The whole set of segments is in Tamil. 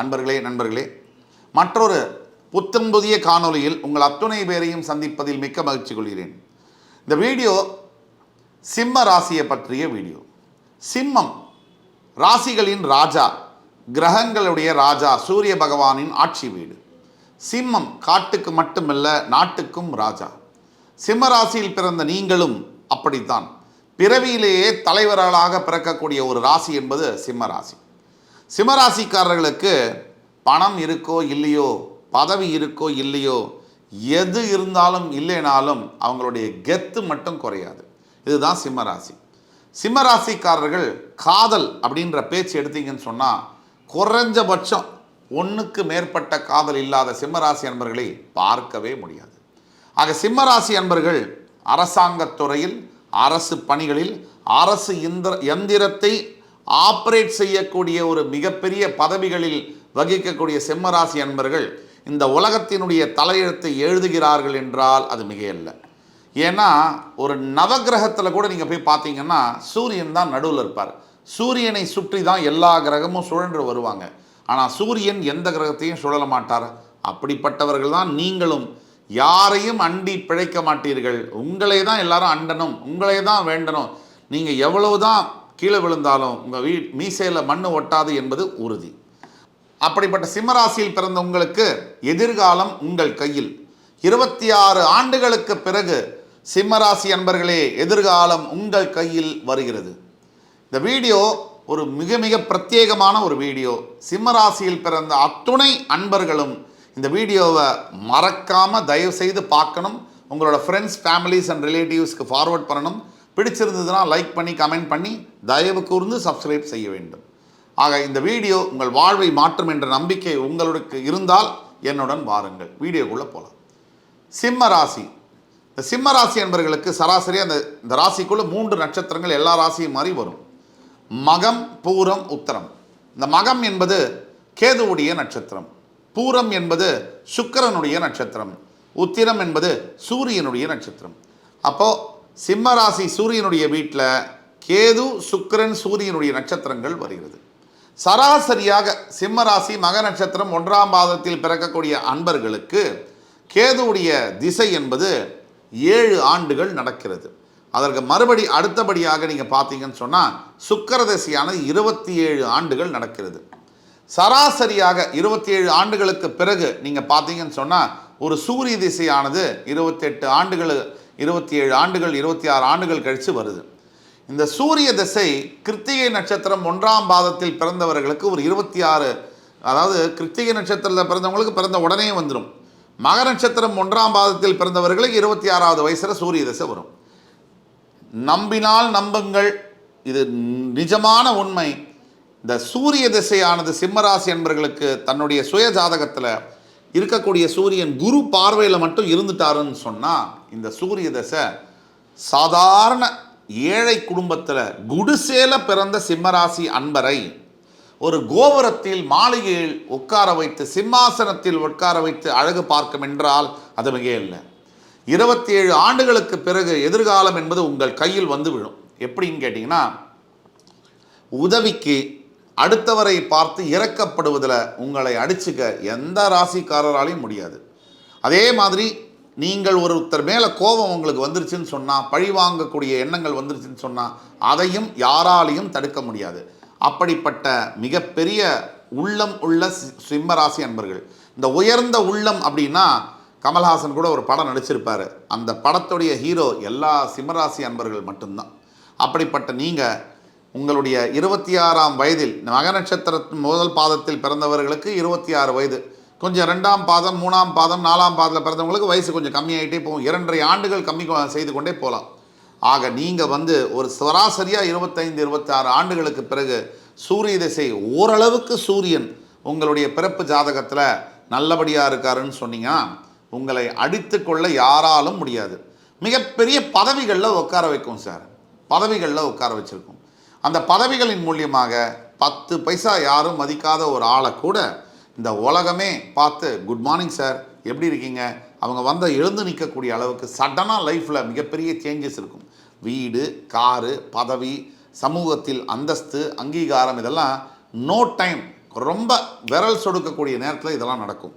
அன்பர்களே நண்பர்களே மற்றொரு புத்தம் புதிய காணொலியில் உங்கள் அத்துணை பேரையும் சந்திப்பதில் மிக்க மகிழ்ச்சி கொள்கிறேன். இந்த வீடியோ சிம்ம ராசியை பற்றிய வீடியோ. சிம்மம் ராசிகளின் ராஜா கிரகங்களுடைய ராஜா சூரிய பகவானின் ஆட்சி வீடு. சிம்மம் காட்டுக்கு மட்டுமல்ல நாட்டுக்கும் ராஜா. சிம்ம ராசியில் பிறந்த நீங்களும் அப்படித்தான். பிறவியிலேயே தலைவர்களாக பிறக்கக்கூடிய ஒரு ராசி என்பது சிம்ம ராசி. சிம்மராசிக்காரர்களுக்கு பணம் இருக்கோ இல்லையோ பதவி இருக்கோ இல்லையோ எது இருந்தாலும் இல்லைனாலும் அவங்களுடைய கெத்து மட்டும் குறையாது. இதுதான் சிம்மராசி. சிம்மராசிக்காரர்கள் காதல் அப்படின்ற பேச்சு எடுத்தீங்கன்னு சொன்னால் குறைஞ்சபட்சம் ஒன்றுக்கு மேற்பட்ட காதல் இல்லாத சிம்மராசி அன்பர்களை பார்க்கவே முடியாது. ஆக சிம்மராசி அன்பர்கள் அரசாங்கத் துறையில் அரசு பணிகளில் அரசு இந்திர எந்திரத்தை ஆப்ரேட் செய்யக்கூடிய ஒரு மிகப்பெரிய பதவிகளில் வகிக்கக்கூடிய சிம்மராசி அன்பர்கள் இந்த உலகத்தினுடைய தலையெழுத்தை எழுதுகிறார்கள் என்றால் அது மிகையல்ல. ஏன்னா ஒரு நவகிரகத்தில் கூட நீங்கள் போய் பார்த்தீங்கன்னா சூரியன் தான் நடுவில் இருப்பார். சூரியனை சுற்றி தான் எல்லா கிரகமும் சுழன்று வருவாங்க. ஆனால் சூரியன் எந்த கிரகத்தையும் சுழல மாட்டார். அப்படிப்பட்டவர்கள் தான் நீங்களும். யாரையும் அண்டி பிழைக்க மாட்டீர்கள். உங்களே தான் எல்லாரும் அண்டனும். உங்களே தான் வேண்டணும் நீங்கள் எவ்வளவு தான் கீழே விழுந்தாலும் உங்கள் வீ மீசையில் மண்ணு ஒட்டாது என்பது உறுதி. அப்படிப்பட்ட சிம்மராசியில் பிறந்த உங்களுக்கு எதிர்காலம் உங்கள் கையில். இருபத்தி ஆறு ஆண்டுகளுக்கு பிறகு சிம்மராசி அன்பர்களே எதிர்காலம் உங்கள் கையில் வருகிறது. இந்த வீடியோ ஒரு மிக மிக பிரத்யேகமான ஒரு வீடியோ. சிம்மராசியில் பிறந்த அத்துணை அன்பர்களும் இந்த வீடியோவை மறக்காமல் தயவு செய்து பார்க்கணும். உங்களோட ஃப்ரெண்ட்ஸ் ஃபேமிலிஸ் அண்ட் ரிலேட்டிவ்ஸ்க்கு ஃபார்வர்ட் பண்ணணும். பிடிச்சிருந்ததுன்னா லைக் பண்ணி கமெண்ட் பண்ணி தயவு கூர்ந்து சப்ஸ்கிரைப் செய்ய வேண்டும். ஆக இந்த வீடியோ உங்கள் வாழ்வை மாற்றும் என்ற நம்பிக்கை உங்களுக்கு இருந்தால் என்னுடன் வாருங்கள். வீடியோக்குள்ளே போகலாம் சிம்ம ராசி. இந்த சிம்ம ராசி என்பவர்களுக்கு சராசரி அந்த இந்த ராசிக்குள்ளே மூன்று நட்சத்திரங்கள் எல்லா ராசியும் மாதிரி வரும். மகம் பூரம் உத்தரம். இந்த மகம் என்பது கேதுவுடைய நட்சத்திரம். பூரம் என்பது சுக்கிரனுடைய நட்சத்திரம். உத்திரம் என்பது சூரியனுடைய நட்சத்திரம். அப்போது சிம்மராசி சூரியனுடைய வீட்டில் கேது சுக்கரன் சூரியனுடைய நட்சத்திரங்கள் வருகிறது. சராசரியாக சிம்மராசி மக நட்சத்திரம் ஒன்றாம் பாதத்தில் பிறக்கக்கூடிய அன்பர்களுக்கு கேதுவுடைய திசை என்பது ஏழு ஆண்டுகள் நடக்கிறது. அதற்கு மறுபடி அடுத்தபடியாக நீங்கள் பார்த்தீங்கன்னு சொன்னால் சுக்கர திசையானது இருபத்தி ஏழு ஆண்டுகள் நடக்கிறது. சராசரியாக இருபத்தி ஏழு ஆண்டுகளுக்கு பிறகு நீங்கள் பார்த்தீங்கன்னு சொன்னால் ஒரு சூரிய திசையானது இருபத்தெட்டு ஆண்டுகள் இருபத்தி ஏழு ஆண்டுகள் இருபத்தி ஆறு ஆண்டுகள் கழித்து வருது. இந்த சூரிய திசை கிருத்திகை நட்சத்திரம் ஒன்றாம் பாதத்தில் பிறந்தவர்களுக்கு ஒரு இருபத்தி ஆறு அதாவது கிருத்திகை நட்சத்திரத்தில் பிறந்தவங்களுக்கு பிறந்த உடனே வந்துடும் மக நட்சத்திரம் ஒன்றாம் பாதத்தில் பிறந்தவர்களுக்கு இருபத்தி ஆறாவது வயசில் சூரிய திசை வரும். நம்பினால் நம்புங்கள் இது நிஜமான உண்மை. இந்த சூரிய திசையானது சிம்மராசி என்பர்களுக்கு தன்னுடைய சுய ஜாதகத்தில் இருக்கக்கூடிய சூரியன் குரு பார்வையில் மட்டும் இருந்துட்டாருன்னு சொன்னால் இந்த சூரிய தசை சாதாரண ஏழை குடும்பத்தில் குடிசேல பிறந்த சிம்மராசி அன்பரை ஒரு கோபுரத்தில் மாளிகையில் உட்கார வைத்து சிம்மாசனத்தில் உட்கார வைத்து அழகு பார்க்கும் என்றால் அது மிக இல்லை. இருபத்தி ஏழு ஆண்டுகளுக்கு பிறகு எதிர்காலம் என்பது உங்கள் கையில் வந்து விழும். எப்படின்னு கேட்டிங்கன்னா உதவிக்கு அடுத்தவரை பார்த்து இறக்கப்படுவதில் உங்களை அடிச்சுக்க எந்த ராசிக்காரராலையும் முடியாது. அதே மாதிரி நீங்கள் ஒருத்தர் மேலே கோபம் உங்களுக்கு வந்துருச்சுன்னு சொன்னால் பழி வாங்கக்கூடிய எண்ணங்கள் வந்துருச்சுன்னு சொன்னால் அதையும் யாராலையும் தடுக்க முடியாது. அப்படிப்பட்ட மிகப்பெரிய உள்ளம் உள்ள சி- சிம்மராசி அன்பர்கள். இந்த உயர்ந்த உள்ளம் அப்படின்னா கமல்ஹாசன் கூட ஒரு படம் நடிச்சிருப்பார். அந்த படத்துடைய ஹீரோ எல்லா சிம்மராசி அன்பர்கள் மட்டும்தான். அப்படிப்பட்ட நீங்கள் உங்களுடைய இருபத்தி ஆறாம் வயதில் மக நட்சத்திரத்தின் முதல் பாதத்தில் பிறந்தவர்களுக்கு இருபத்தி ஆறு வயது. கொஞ்சம் ரெண்டாம் பாதம் மூணாம் பாதம் நாலாம் பாதத்தில் பிறந்தவங்களுக்கு வயசு கொஞ்சம் கம்மியாயிட்டே போகும். இரண்டரை ஆண்டுகள் கம்மி செய்து கொண்டே போகலாம். ஆக நீங்கள் வந்து ஒரு சராசரியாக இருபத்தைந்து இருபத்தாறு ஆண்டுகளுக்கு பிறகு சூரிய திசை ஓரளவுக்கு சூரியன் உங்களுடைய பிறப்பு ஜாதகத்தில் நல்லபடியாக இருக்காருன்னு சொன்னீங்கன்னா உங்களை அடித்து கொள்ள யாராலும் முடியாது. மிகப்பெரிய பதவிகளில் உட்கார வைக்கும் சார். பதவிகளில் உட்கார வச்சுருக்கோம். அந்த பதவிகளின் மூலியமாக பத்து பைசா யாரும் மதிக்காத ஒரு ஆளை கூட இந்த உலகமே பார்த்து குட் மார்னிங் சார் எப்படி இருக்கீங்க? அவங்க வந்த எழுந்து நிற்கக்கூடிய அளவுக்கு சடனாக லைஃப்பில் மிகப்பெரிய சேஞ்சஸ் இருக்கும். வீடு காரு பதவி சமூகத்தில் அந்தஸ்து அங்கீகாரம் இதெல்லாம் நோ டைம் ரொம்ப விரல் சொடுக்கக்கூடிய நேரத்தில் இதெல்லாம் நடக்கும்.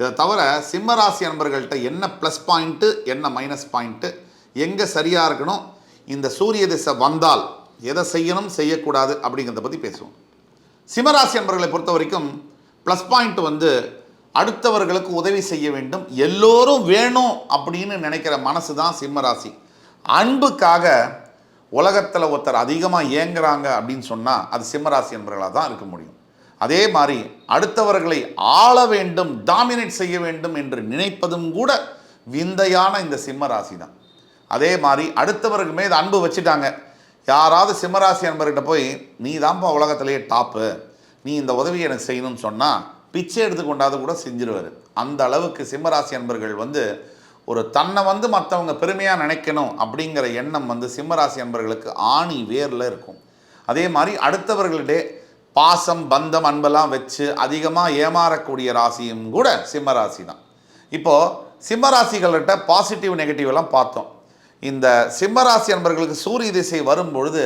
இதை தவிர சிம்மராசி நண்பர்கள்ட்ட என்ன ப்ளஸ் பாயிண்ட்டு என்ன மைனஸ் பாயிண்ட்டு எங்கே சரியாக இருக்கணும்? இந்த சூரிய திசை வந்தால் எதை செய்யணும் செய்யக்கூடாது அப்படிங்கிறத பற்றி பேசுவோம். சிம்மராசி அன்பர்களை பொறுத்த வரைக்கும் ப்ளஸ் பாயிண்ட் வந்து அடுத்தவர்களுக்கு உதவி செய்ய வேண்டும் எல்லோரும் வேணும் அப்படின்னு நினைக்கிற மனசு தான் சிம்மராசி. அன்புக்காக உலகத்தில் ஒருத்தர் அதிகமாக ஏங்குறாங்க அப்படின்னு சொன்னால் அது சிம்மராசி அன்பர்களாக தான் இருக்க முடியும். அதே மாதிரி அடுத்தவர்களை ஆள வேண்டும் டாமினேட் செய்ய வேண்டும் என்று நினைப்பதும் கூட விந்தையான இந்த சிம்மராசி தான். அதே மாதிரி அடுத்தவர்கள் மீது அன்பு வச்சுட்டாங்க யாராவது சிம்மராசி அன்பர்கிட்ட போய் நீ தான்ப்பா உலகத்திலேயே டாப்பு நீ இந்த உதவியை எனக்கு செய்யணும்னு சொன்னால் பிச்சை எடுத்து கொண்டாது கூட செஞ்சிருவார். அந்த அளவுக்கு சிம்மராசி அன்பர்கள் வந்து ஒரு தன்னை வந்து மற்றவங்க பெருமையாக நினைக்கணும் அப்படிங்கிற எண்ணம் வந்து சிம்மராசி அன்பர்களுக்கு ஆணி வேரில் இருக்கும். அதே மாதிரி அடுத்தவர்களிடையே பாசம் பந்தம் அன்பெல்லாம் வச்சு அதிகமாக ஏமாறக்கூடிய ராசியும் கூட சிம்மராசி தான். இப்போது சிம்மராசிகள்கிட்ட பாசிட்டிவ் நெகட்டிவ் எல்லாம் பார்த்தோம். இந்த சிம்மராசி அன்பர்களுக்கு சூரிய திசை வரும் பொழுது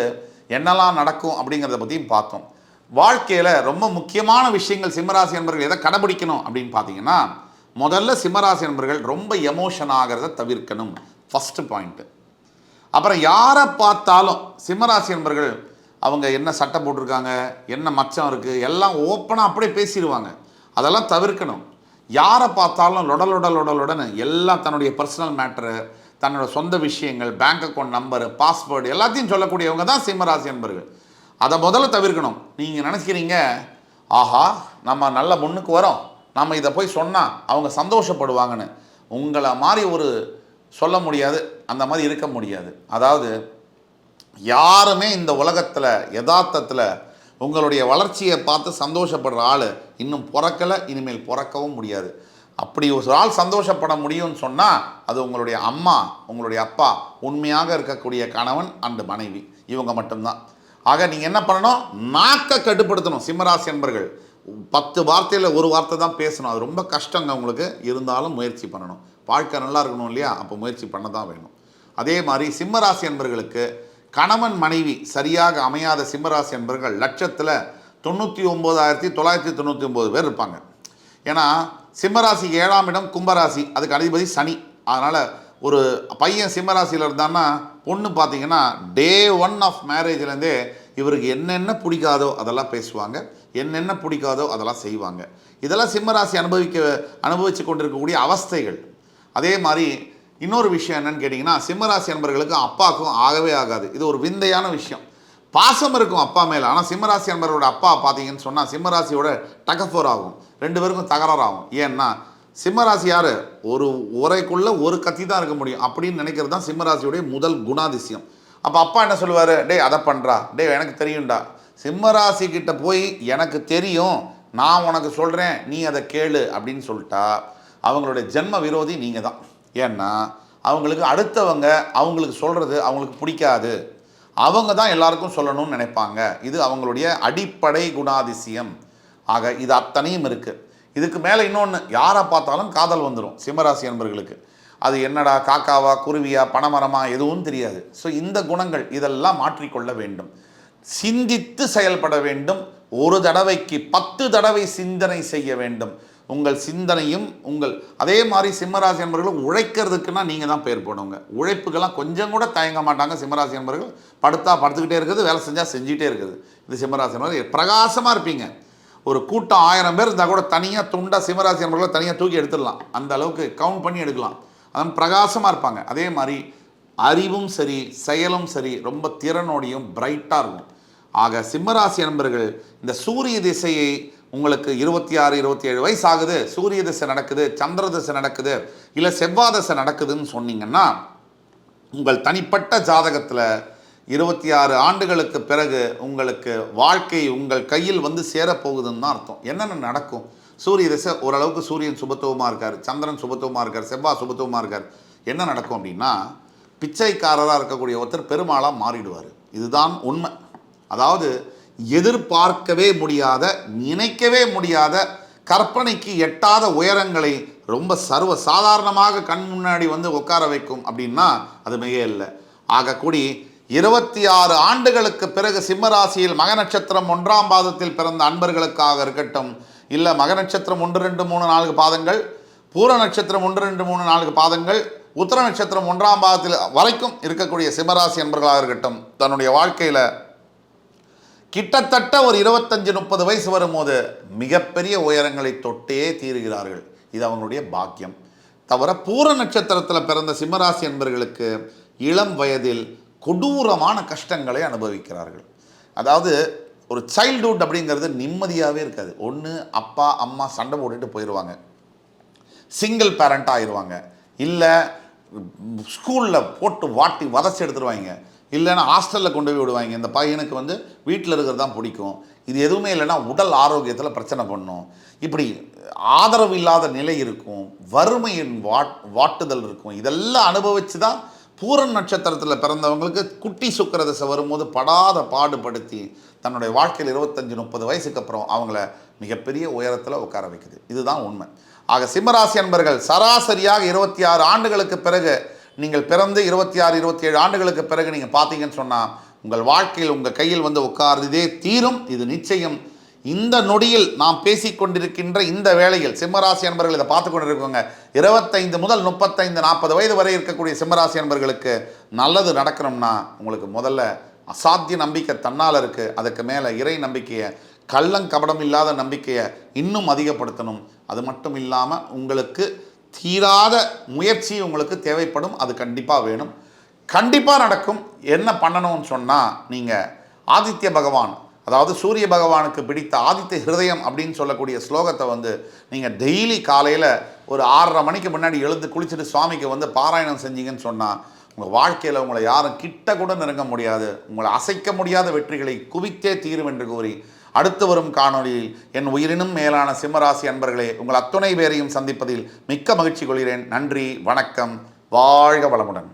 என்னெல்லாம் நடக்கும் அப்படிங்கிறத பற்றியும் பார்த்தோம். வாழ்க்கையில் ரொம்ப முக்கியமான விஷயங்கள் சிம்மராசி அன்பர்கள் எதை கடைபிடிக்கணும் அப்படின்னு பார்த்தீங்கன்னா முதல்ல சிம்மராசி அன்பர்கள் ரொம்ப எமோஷன் ஆகிறத தவிர்க்கணும். ஃபஸ்ட்டு பாயிண்ட்டு அப்புறம் யாரை பார்த்தாலும் சிம்மராசி அன்பர்கள் அவங்க என்ன சட்டை போட்டிருக்காங்க என்ன மச்சம் இருக்குது எல்லாம் ஓப்பனாக அப்படியே பேசிடுவாங்க. அதெல்லாம் தவிர்க்கணும். யாரை பார்த்தாலும் லொடல் லொடல் லொடலுடன் எல்லாம் தன்னுடைய பர்சனல் மேட்ரு தன்னோட சொந்த விஷயங்கள் பேங்க் அக்கௌண்ட் நம்பரு பாஸ்வேர்டு எல்லாத்தையும் சொல்லக்கூடியவங்க தான் சிம்மராசி அன்பர்கள். அதை முதல்ல தவிர்க்கணும். நீங்கள் நினச்சிக்கிறீங்க ஆஹா நம்ம நல்ல முன்னுக்கு வரோம். நம்ம இதை போய் சொன்னால் அவங்க சந்தோஷப்படுவாங்கன்னு. உங்களை மாதிரி ஒரு சொல்ல முடியாது அந்த மாதிரி இருக்க முடியாது. அதாவது யாருமே இந்த உலகத்தில் யதார்த்தத்தில் உங்களுடைய வளர்ச்சியை பார்த்து சந்தோஷப்படுற ஆள் இன்னும் பிறக்கலை இனிமேல் பிறக்கவும் முடியாது. அப்படி ஒரு ஆள் சந்தோஷப்பட முடியும்னு சொன்னால் அது உங்களுடைய அம்மா உங்களுடைய அப்பா உண்மையாக இருக்கக்கூடிய கணவன் அண்டு மனைவி. இவங்க மட்டும்தான். ஆக நீங்கள் என்ன பண்ணணும்? நாக்கை கட்டுப்படுத்தணும் சிம்மராசி என்பர்கள் பத்து வார்த்தையில் ஒரு வார்த்தை தான் பேசணும். அது ரொம்ப கஷ்டங்க உங்களுக்கு. இருந்தாலும் முயற்சி பண்ணணும். வாழ்க்கை நல்லா இருக்கணும் இல்லையா? அப்போ முயற்சி பண்ண தான் வேணும். அதே மாதிரி சிம்மராசி என்பர்களுக்கு கணவன் மனைவி சரியாக அமையாத சிம்மராசி என்பர்கள் லட்சத்தில் தொண்ணூற்றி ஒம்போதாயிரத்தி தொள்ளாயிரத்தி தொண்ணூற்றி ஒம்பது பேர் இருப்பாங்க. ஏன்னா சிம்மராசிக்கு ஏழாம் இடம் கும்பராசி. அதுக்கு அதிபதி சனி. அதனால் ஒரு பையன் சிம்மராசியில் இருந்தான்னா பொண்ணு பார்த்தீங்கன்னா டே ஒன் ஆஃப் மேரேஜ்லேருந்தே இவருக்கு என்னென்ன பிடிக்காதோ அதெல்லாம் பேசுவாங்க. என்னென்ன பிடிக்காதோ அதெல்லாம் செய்வாங்க. இதெல்லாம் சிம்மராசி அனுபவிக்க அனுபவித்து கொண்டிருக்கக்கூடிய அவஸ்தைகள். அதே மாதிரி இன்னொரு விஷயம் என்னன்னு கேட்டிங்கன்னா சிம்மராசி நண்பர்களுக்கு அப்பாவுக்கும் ஆகவே ஆகாது. இது ஒரு விந்தையான விஷயம். பாசம் இருக்கும் அப்பா மேலே. ஆனால் சிம்மராசி அன்பரோட அப்பா பார்த்தீங்கன்னு சொன்னால் சிம்மராசியோட டகஃபோர் ஆகும் ரெண்டு பேருக்கும் தகராறு ஆகும் ஏன்னா சிம்மராசி யார்? ஒரு உரைக்குள்ளே ஒரு கத்தி தான் இருக்க முடியும். அப்படின்னு நினைக்கிறது தான் சிம்மராசியுடைய முதல் குணாதிசயம். அப்போ அப்பா என்ன சொல்லுவார்? டேய் அதை பண்ணுறா டே எனக்கு தெரியும்டா. சிம்மராசி கிட்ட போய் எனக்கு தெரியும். நான் உனக்கு சொல்கிறேன் நீ அதை கேளு. அப்படின்னு சொல்லிட்டா அவங்களுடைய ஜென்ம விரோதி நீங்கள் தான் ஏன்னா அவங்களுக்கு அடுத்தவங்க அவங்களுக்கு சொல்கிறது அவங்களுக்கு பிடிக்காது. அவங்க தான் எல்லாருக்கும் சொல்லணும்னு நினைப்பாங்க. இது அவங்களுடைய அடிப்படை குணாதிசயம். ஆக இது அத்தனையும் இருக்குது இதுக்கு மேலே இன்னொன்று யாரை பார்த்தாலும் காதல் வந்துடும் சிம்மராசி என்பர்களுக்கு அது என்னடா காக்காவா குருவியா பணமரமா எதுவும் தெரியாது. ஸோ இந்த குணங்கள் இதெல்லாம் மாற்றிக்கொள்ள வேண்டும். சிந்தித்து செயல்பட வேண்டும். ஒரு தடவைக்கு பத்து தடவை சிந்தனை செய்ய வேண்டும். உங்கள் சிந்தனையும் உங்கள் அதே மாதிரி சிம்மராசி அன்பர்களும் உழைக்கிறதுக்குன்னா நீங்கள் தான் பேர் போடுங்க உழைப்புக்கெல்லாம் கொஞ்சம் கூட தயங்க மாட்டாங்க சிம்மராசி அன்பர்கள். படுத்தா படுத்துக்கிட்டே இருக்குது வேலை செஞ்சால் செஞ்சுக்கிட்டே இருக்குது. இது சிம்மராசி அன்பர்கள் பிரகாசமாக இருப்பீங்க. ஒரு கூட்டம் ஆயிரம் பேர் இருந்தால் கூட தனியாக துண்டா சிம்மராசி அன்பர்களை தனியாக தூக்கி எடுத்துடலாம். அந்த அளவுக்கு கவுண்ட் பண்ணி எடுக்கலாம். அதான் பிரகாசமாக இருப்பாங்க. அதே மாதிரி அறிவும் சரி செயலும் சரி ரொம்ப திறனோடையும் பிரைட்டாக இருக்கும். ஆக சிம்மராசி நண்பர்கள் இந்த சூரிய திசையை உங்களுக்கு இருபத்தி ஆறு இருபத்தி ஏழு வயசு ஆகுது சூரிய திசை நடக்குது சந்திர திசை நடக்குது இல்லை செவ்வாய் திசை நடக்குதுன்னு சொன்னீங்கன்னா உங்கள் தனிப்பட்ட ஜாதகத்தில் இருபத்தி ஆறு ஆண்டுகளுக்கு பிறகு உங்களுக்கு வாழ்க்கை உங்கள் கையில் வந்து சேரப்போகுதுன்னு தான் அர்த்தம். என்னென்ன நடக்கும்? சூரிய திசை ஓரளவுக்கு சூரியன் சுபத்துவமாக இருக்கார் சந்திரன் சுபத்துவமாக இருக்கார் செவ்வாய் சுபத்துவமாக இருக்கார். என்ன நடக்கும் அப்படின்னா பிச்சைக்காரராக இருக்கக்கூடிய ஒருத்தர் பெருமாளாக மாறிடுவார். இதுதான் உண்மை. அதாவது எதிர்பார்க்கவே முடியாத நினைக்கவே முடியாத கற்பனைக்கு எட்டாத உயரங்களை ரொம்ப சர்வ சாதாரணமாக கண் முன்னாடி வந்து உட்கார வைக்கும் அப்படின்னா அது மிக இல்லை. ஆகக்கூடி இருபத்தி ஆறு ஆண்டுகளுக்கு பிறகு சிம்மராசியில் மக நட்சத்திரம் ஒன்றாம் பாதத்தில் பிறந்த அன்பர்களுக்காக இருக்கட்டும் இல்லை மக நட்சத்திரம் ஒன்று ரெண்டு மூணு நான்கு பாதங்கள் பூர நட்சத்திரம் ஒன்று ரெண்டு மூணு நான்கு பாதங்கள் உத்தர நட்சத்திரம் ஒன்றாம் பாதத்தில் வரைக்கும் இருக்கக்கூடிய சிம்மராசி அன்பர்களாக இருக்கட்டும் தன்னுடைய வாழ்க்கையில் கிட்டத்தட்ட ஒரு இருபத்தஞ்சு முப்பது வயசு வரும்போது மிகப்பெரிய உயரங்களை தொட்டே தீருகிறார்கள். இது அவங்களுடைய பாக்கியம். தவிர பூர நட்சத்திரத்தில் பிறந்த சிம்மராசி என்பர்களுக்கு இளம் வயதில் கொடூரமான கஷ்டங்களை அனுபவிக்கிறார்கள். அதாவது ஒரு சைல்டுஹுட் அப்படிங்கிறது நிம்மதியாகவே இருக்காது. ஒன்று அப்பா அம்மா சண்டை போட்டுட்டு போயிடுவாங்க சிங்கிள் பேரண்ட் ஆயிடுவாங்க இல்லை ஸ்கூலில் போட்டு வாட்டி வதச்சி எடுத்துருவாங்க. இல்லைன்னா ஹாஸ்டலில் கொண்டு போய் விடுவாங்க. இந்த பையனுக்கு வந்து வீட்டில் இருக்கிறது தான் பிடிக்கும். இது எதுவுமே இல்லைன்னா உடல் ஆரோக்கியத்தில் பிரச்சனை பண்ணும். இப்படி ஆதரவு இல்லாத நிலை இருக்கும். வறுமையின் வாட் வாட்டுதல் இருக்கும். இதெல்லாம் அனுபவித்து தான் பூரன் நட்சத்திரத்தில் பிறந்தவங்களுக்கு குட்டி சுக்கரதசை வரும்போது படாத பாடுபடுத்தி தன்னுடைய வாழ்க்கையில் இருபத்தஞ்சி முப்பது வயசுக்கு அப்புறம் அவங்கள மிகப்பெரிய உயரத்தில் உட்கார வைக்குது. இதுதான் உண்மை. ஆக சிம்மராசி அன்பர்கள் சராசரியாக இருபத்தி ஆறு ஆண்டுகளுக்கு பிறகு நீங்கள் பிறந்து இருபத்தி ஆறு இருபத்தி ஏழு ஆண்டுகளுக்கு பிறகு நீங்கள் பார்த்தீங்கன்னு சொன்னால் உங்கள் வாழ்க்கையில் உங்கள் கையில் வந்து உட்காருதே தீரும் இது நிச்சயம். இந்த நொடியில் நாம் பேசிக்கொண்டிருக்கின்ற இந்த வேளையில் சிம்மராசி அன்பர்கள் இதை பார்த்து கொண்டிருக்கோங்க. இருபத்தைந்து முதல் முப்பத்தைந்து நாற்பது வயது வரை இருக்கக்கூடிய சிம்மராசி அன்பர்களுக்கு நல்லது நடக்கணும்னா உங்களுக்கு முதல்ல அசாத்திய நம்பிக்கை தன்னால் இருக்குது அதுக்கு மேலே இறை நம்பிக்கையை கள்ளங்கபடம் இல்லாத நம்பிக்கையை இன்னும் அதிகப்படுத்தணும். அது மட்டும் இல்லாமல் உங்களுக்கு தீராத முயற்சி உங்களுக்கு தேவைப்படும். அது கண்டிப்பாக வேணும். கண்டிப்பாக நடக்கும். என்ன பண்ணணும்னு சொன்னால் நீங்கள் ஆதித்ய பகவான் அதாவது சூரிய பகவானுக்கு பிடித்த ஆதித்ய ஹிருதயம் அப்படின்னு சொல்லக்கூடிய ஸ்லோகத்தை வந்து நீங்கள் டெய்லி காலையில் ஒரு ஆறரை மணிக்கு முன்னாடி எழுந்து குளிச்சுட்டு சுவாமிக்கு வந்து பாராயணம் செஞ்சீங்கன்னு சொன்னால் உங்கள் வாழ்க்கையில் உங்களை யாரும் கிட்ட கூட நெருங்க முடியாது. உங்களை அசைக்க முடியாத வெற்றிகளை குவித்தே தீரும் என்று கூறி அடுத்து வரும் காணொளியில் என் உயிரினும் மேலான சிம்மராசி அன்பர்களே உங்கள் அத்துணை பேரையும் சந்திப்பதில் மிக்க மகிழ்ச்சி கொள்கிறேன். நன்றி வணக்கம். வாழ்க வளமுடன்.